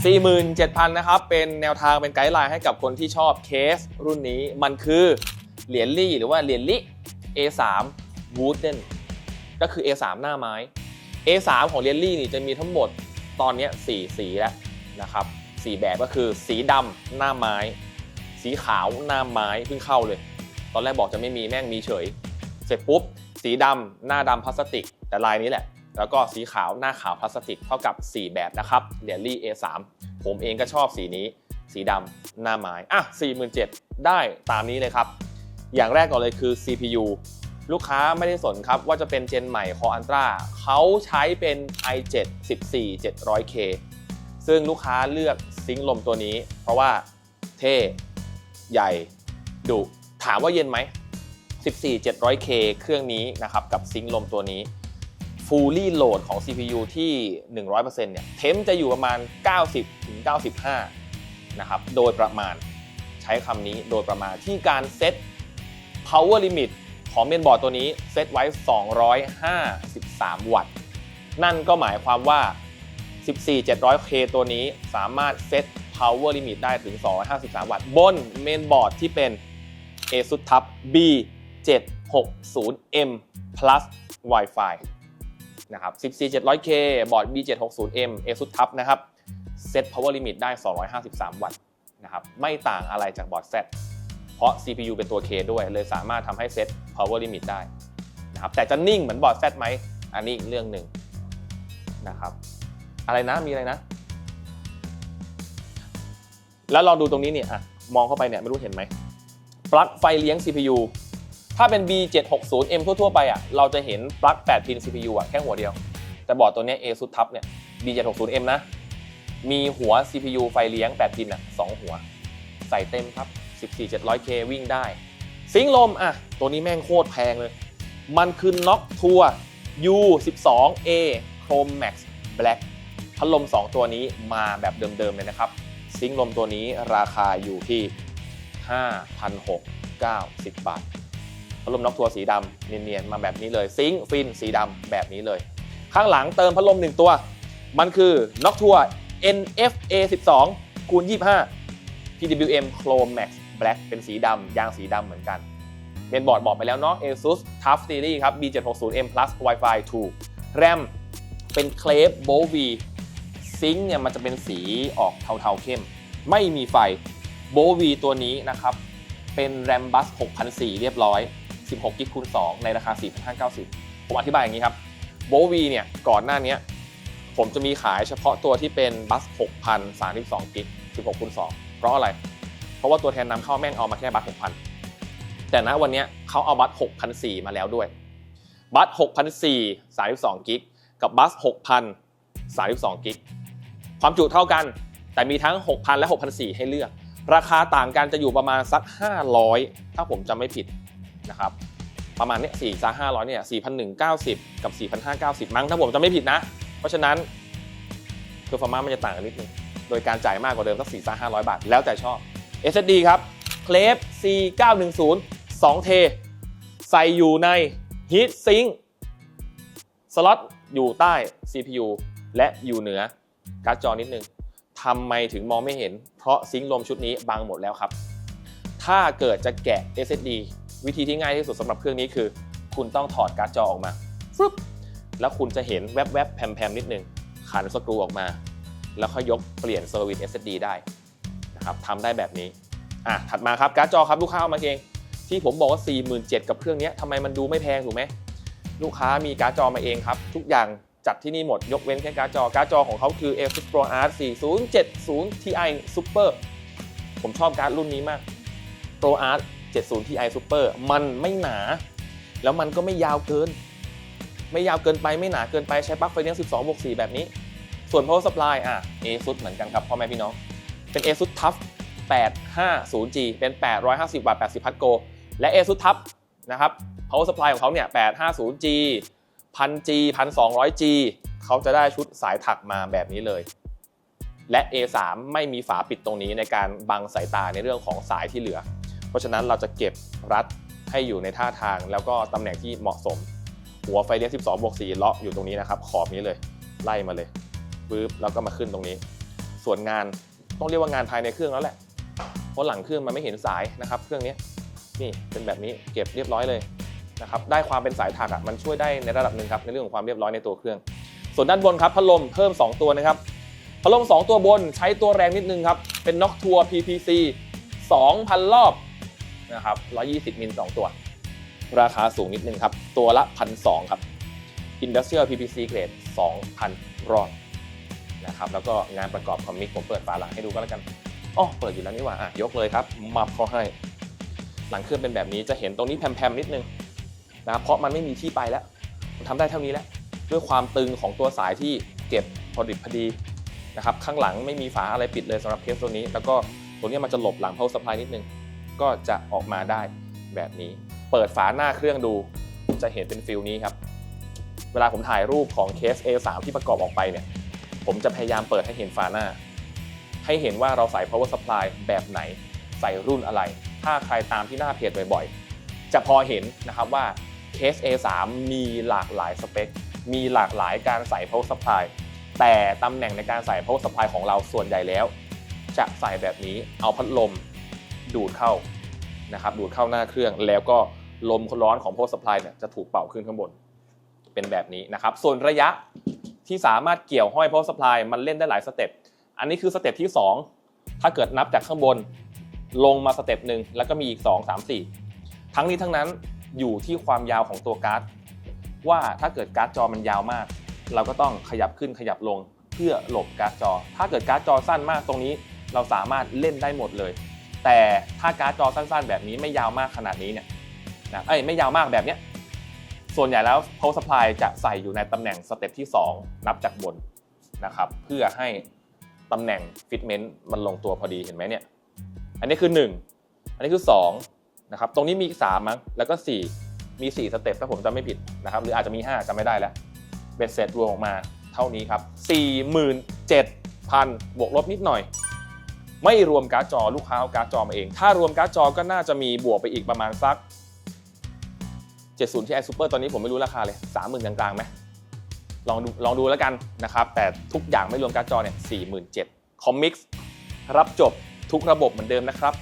47,000 นะครับ เป็นแนวทางเป็นไกด์ไลน์ให้กับคนที่ชอบเคสรุ่นนี้มันคือเหรียญลี่หรือว่าเหรียญลิ A3 Wooden ก็คือ A3 หน้าไม้ A3 ของเหรียญลี่นี่จะมีทั้งหมดตอนนี้4สีแล้วนะครับสีแบบก็คือสีดำหน้าไม้ สีขาวหน้าไม้เพิ่งเข้าเลย ตอนแรกบอกจะไม่มีแม่งมีเฉย เสร็จปุ๊บ สีดำหน้าดำพลาสติก แต่ลายนี้แหละ แล้วก็สีขาวหน้าขาวพลาสติกเท่ากับ 4 แบบนะครับเหรียญลี่ A3 ผมเองก็ชอบสีนี้ สีดำหน้าไม้อะ47,000 ได้ตามนี้เลยครับ อย่างแรกก่อนเลยคือ CPU ลูกค้าไม่ได้สนครับ ว่าจะเป็นเจนใหม่ Core Ultra เขาใช้เป็น i7 14 700K ซึ่งลูกค้าเลือกซิงค์ลมตัวนี้ เพราะว่าเท่ใหญ่ดุถามว่าเย็นไหม 14 700K เครื่องนี้นะครับกับซิงค์ลมตัวนี้ Fully Load ของ CPU ที่ 100%เนี่ยเทมจะอยู่ประมาณ 90ถึง95 นะครับ โดยประมาณใช้คำนี้โดยประมาณที่การเซต power limit ของเมนบอร์ดตัวนี้เซตไว้ 253 วัตต์ นั่นก็หมายความว่า 14 700K ตัวนี้สามารถเซต power limit ได้ถึง 253 วัตต์ บนเมนบอร์ดที่เป็น ASUS TUF B 760M plus Wi-Fi นะครับ 14 700K บอร์ด B 760M ASUS TUF นะครับเซต power limit ได้ 253 วัตต์นะครับไม่ต่างอะไรจากบอร์ด Z เพราะ CPU เป็นตัว K ด้วย เลยสามารถทำให้เซต power limit ได้นะครับแต่จะนิ่งเหมือนบอร์ด Z ไหม อันนี้อีกเรื่องหนึ่งนะครับอะไรนะมีอะไรนะ แล้วลองดูตรงนี้เนี่ยอะมองเข้าไปเนี่ยไม่รู้เห็นไหมปลั๊กไฟเลี้ยง CPU ถ้าเป็น B760M ทั่วๆไปอะเราจะเห็นปลั๊ก 8 พิน CPU อะแค่หัวเดียว แต่บอร์ดตัวนี้ ASUS TUF เนี่ย B760M นะ มีหัว CPU ไฟเลี้ยง 8 พินอะ2หัว ใส่เต็มครับ 14 700K วิ่งได้ ซิงลมอะ ตัวนี้แม่งโคตรแพงเลย มันคือ Knock Tour U12A Chrome Max Black พัดลม 2 ตัวนี้มาแบบเดิมๆเลยนะครับ ซิงลมตัวนี้ราคาอยู่ที่ 5,690 บาท พัดลมน็อกทัวร์สีดำเนียนๆมาแบบนี้เลยซิงค์ฟินสีดำแบบนี้เลย ข้างหลังเติมพัดลม 1 ตัว มันคือน็อกทัวร์ NFA 12คูณ25 PWM Chrome Max Black เป็นสีดำยางสีดำเหมือนกันเมนบอร์ดบอกไปแล้วเนาะ ASUS TUF Series ครับ B760M Plus Wi-Fi 2แรมเป็นเคลฟโบวีซิงเนี่ยมันจะเป็นสีออกเทาๆเข้ม ไม่มีไฟโบวีตัวนี้นะครับ เป็นแรมบัส 6,004 เรียบร้อย 16กิกคูณ2ในราคา 4,590 ผมอธิบายอย่างนี้ครับโบวีเนี่ยก่อนหน้านี้ผมจะมีขายเฉพาะตัวที่เป็นบัส 6,032กิก16คูณ2เพราะอะไร เพราะว่าตัวแทนนำเข้าแม่งเอามาแค่บัส 6,000 แต่ณวันนี้เขาเอาบัส 6,004มาแล้วด้วย บัส 6,004 32กิกกับบัส 6,000 32กิกความจุเท่ากันแต่มีทั้ง 6,000 และ 6,004 ให้เลือก ราคาต่างกันจะอยู่ประมาณสัก 500 ถ้าผมจำไม่ผิด นะครับประมาณเนี้ย4ซา500เนี่ย4,190กับ4,590มั้งถ้าผมจำไม่ผิดนะ เพราะฉะนั้นเพอร์ฟอร์มาต์มันจะต่างกันนิดนึงโดยการจ่ายมากกว่าเดิมสัก4ซา500บาท แล้วแต่ชอบ SSD ครับเคลฟ C910 2เทใส่อยู่ใน Heat Sink สล็อตอยู่ใต้ CPU และอยู่เหนือการ์ดจอนิดนึงทำไมถึงมองไม่เห็น เพราะซิงค์ลมชุดนี้บังหมดแล้วครับ ถ้าเกิดจะแกะ SSD วิธีที่ง่ายที่สุดสำหรับเครื่องนี้คือ คุณต้องถอดการ์ดจอออกมาฟึบแล้วคุณจะเห็นแวบๆแผ่มๆนิดนึงขันสกรูออกมา แล้วค่อยยกเปลี่ยนเซอร์วิส SSD ได้นะครับทำได้แบบนี้อะถัดมาครับการ์ดจอครับลูกค้าเอามาเอง ที่ผมบอกว่า 47,000กับเครื่องนี้ทำไมมันดูไม่แพงถูกไหมลูกค้ามีการ์ดจอมาเองครับ ทุกอย่างจัดที่นี่หมดยกเว้นแค่การ์ดจอ การ์ดจอของเขาคือ ASUS ProArt 4070 Ti Super ผมชอบการ์ดรุ่นนี้มาก ProArt 70 Ti Super มันไม่หนา แล้วมันก็ไม่ยาวเกิน ไม่ยาวเกินไปไม่หนาเกินไปใช้ปลั๊กไฟเลี้ยง 12บวก4แบบนี้ ส่วน power supply อะ ASUS เหมือนกันครับพ่อแม่พี่น้อง เป็น ASUS TUF 850G เป็น 850 วัตต์ 80 พัทโก และ ASUS TUF นะครับ power supply ของเขาเนี่ย 850G 1000G 1200G เขาจะได้ชุดสายถักมาแบบนี้เลย และ A3 ไม่มีฝาปิดตรงนี้ในการบังสายตาในเรื่องของสายที่เหลือ เพราะฉะนั้นเราจะเก็บรัดให้อยู่ในท่าทางแล้วก็ตำแหน่งที่เหมาะสม หัวไฟเลี้ยง12 บวก 4 เลาะอยู่ตรงนี้นะครับ ขอบนี้เลย ไล่มาเลยปึ๊บแล้วก็มาขึ้นตรงนี้ ส่วนงานต้องเรียกว่างานภายในเครื่องแล้วแหละ เพราะหลังเครื่องมันไม่เห็นสายนะครับ เครื่องนี้นี่เป็นแบบนี้เก็บเรียบร้อยเลยนะครับได้ความเป็นสายถักอะมันช่วยได้ในระดับหนึ่งครับในเรื่องของความเรียบร้อยในตัวเครื่อง ส่วนด้านบนครับพัดลมเพิ่ม 2 ตัวนะครับพัดลม 2 ตัวบนใช้ตัวแรงนิดนึงครับเป็นน็อกทัวร์ PPC 2,000 รอบ นะครับ120 มิล 2 ตัว ราคาสูงนิดนึงครับ ตัวละ 1,200 ครับ Industrial PPC Grade 2,000 รอบนะครับ แล้วก็งานประกอบคอมมิกผมเปิดฝาหลังให้ดูก็แล้วกันอ๋อเปิดอยู่แล้วนี่หว่าอะยกเลยครับ มับเขาให้ หลังเครื่องเป็นแบบนี้จะเห็นตรงนี้แพมๆนิดนึงนะเพราะมันไม่มีที่ไปแล้วผมทำได้เท่านี้แล้ว ด้วยความตึงของตัวสายที่เก็บพอดิบพอดีนะครับ ข้างหลังไม่มีฝาอะไรปิดเลยสำหรับเคสตัวนี้ แล้วก็ตัวนี้มันจะหลบหลัง power supply นิดนึง ก็จะออกมาได้แบบนี้ เปิดฝาหน้าเครื่องดู จะเห็นเป็นฟิลนี้ครับ เวลาผมถ่ายรูปของเคส A3 ที่ประกอบออกไปเนี่ย ผมจะพยายามเปิดให้เห็นฝาหน้า ให้เห็นว่าเราใส่ power supply แบบไหน ใส่รุ่นอะไร ถ้าใครตามที่หน้าเพจบ่อยๆ จะพอเห็นนะครับว่าเคส A3 มีหลากหลายสเปค มีหลากหลายการใส่ power supply แต่ตำแหน่งในการใส่ power supply ของเราส่วนใหญ่แล้ว จะใส่แบบนี้เอาพัดลม ดูดเข้านะครับดูดเข้าหน้าเครื่อง แล้วก็ลมร้อนของ power supply เนี่ยจะถูกเป่าขึ้นข้างบนเป็นแบบนี้นะครับ ส่วนระยะที่สามารถเกี่ยวห้อย power supply มันเล่นได้หลายสเต็ปอันนี้คือสเต็ปที่ 2 ถ้าเกิดนับจากข้างบนลงมาสเต็ปหนึ่งแล้วก็มีอีก 2 3 4 ทั้งนี้ทั้งนั้นอยู่ที่ความยาวของตัวการ์ดว่าถ้าเกิดการ์ดจอมันยาวมาก เราก็ต้องขยับขึ้นขยับลงเพื่อหลบการ์ดจอ ถ้าเกิดการ์ดจอสั้นมากตรงนี้ เราสามารถเล่นได้หมดเลย แต่ถ้าการ์ดจอสั้น ๆ แบบนี้ไม่ยาวมากขนาดนี้เนี่ยนะเอ้ยไม่ยาวมากแบบเนี้ยส่วนใหญ่แล้ว power supply จะใส่อยู่ในตำแหน่งสเต็ปที่ 2 นับจากบนนะครับเพื่อให้ตำแหน่ง fitment มันลงตัวพอดีเห็นไหมเนี่ยอันนี้คือ 1 อันนี้คือ2นะครับตรงนี้มี 3 มั้งแล้วก็ 4 มี 4 สเต็ปถ้าผมจำไม่ผิดนะครับหรืออาจจะมี 5จำไม่ได้แล้วเบ็ดเสร็จรวมออกมาเท่านี้ครับ 47,000 บวกลบนิดหน่อย ไม่รวมการ์ดจอลูกค้าเอาการ์ดจอมาเอง ถ้ารวมการ์ดจอก็น่าจะมีบวกไปอีกประมาณสัก 70 ที่ไอซูเปอร์ตอนนี้ผมไม่รู้ราคาเลย 30,000 กลางๆไหมลองดูลองดูแล้วกันนะครับ แต่ทุกอย่างไม่รวมการ์ดจอเนี่ย47,000คอมมิกส์รับจบทุกระบบเหมือนเดิมนะครับ